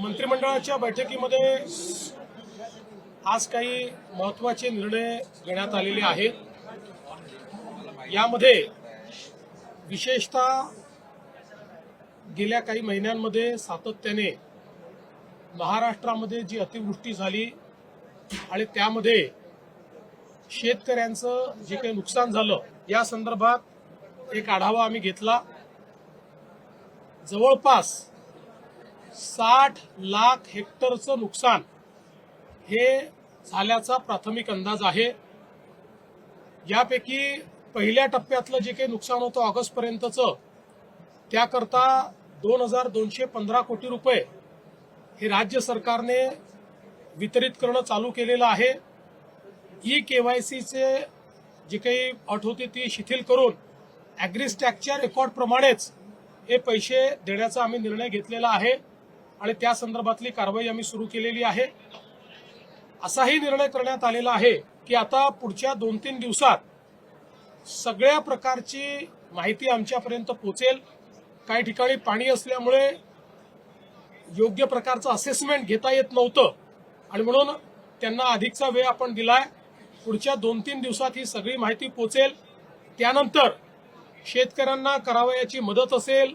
मंत्रिमंडळाच्या बैठकीमध्ये आज काही महत्त्वाचे निर्णय घेण्यात आलेले आहेत. यामध्ये विशेषतः गेल्या काही महिन्यांमध्ये सातत्याने महाराष्ट्रामध्ये जी अतिवृष्टी झाली आणि त्यामध्ये शेतकऱ्यांचं जे काही नुकसान झालं या संदर्भात एक आढावा आम्ही घेतला. जवळपास साठ लाख हेक्टरचं नुकसान हे झाल्याचा प्राथमिक अंदाज आहे. यापैकी पहिल्या टप्प्यातलं जे काही नुकसान होतं ऑगस्ट पर्यंतचं त्याकरता दोन हजार दोनशे पंधरा कोटी रुपये हे राज्य सरकारने वितरित करणं चालू केलेलं आहे. ई के वाय सीचे जी काही अट होती ती शिथिल करून ॲग्रिस्टॅकच्या रेकॉर्डप्रमाणेच हे पैसे देण्याचा आम्ही निर्णय घेतलेला आहे. आणि त्या संदर्भातली कारवाई आम्ही सुरू केलेली आहे. असाही निर्णय करण्यात आलेला आहे की आता पुढच्या दोन तीन दिवसात सगळ्या प्रकारची माहिती आमच्यापर्यंत पोचेल काही ठिकाणी पाणी असल्यामुळे योग्य प्रकारचं असेसमेंट घेता येत नव्हतं. आणि म्हणून त्यांना अधिकचा वेळ आपण दिलाय. पुढच्या दोन तीन दिवसात ही सगळी माहिती पोचेल त्यानंतर शेतकऱ्यांना करावयाची मदत असेल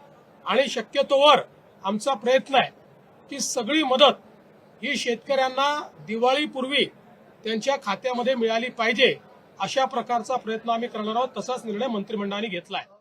आणि शक्यतोवर आमचा प्रयत्न आहे की सगळी मदत ही शेतकऱ्यांना दिवाळीपूर्वी त्यांच्या खात्यामध्ये मिळाली पाहिजे अशा प्रकारचा प्रयत्न आम्ही करणार आहोत तसाच निर्णय मंत्रिमंडळाने घेतला आहे.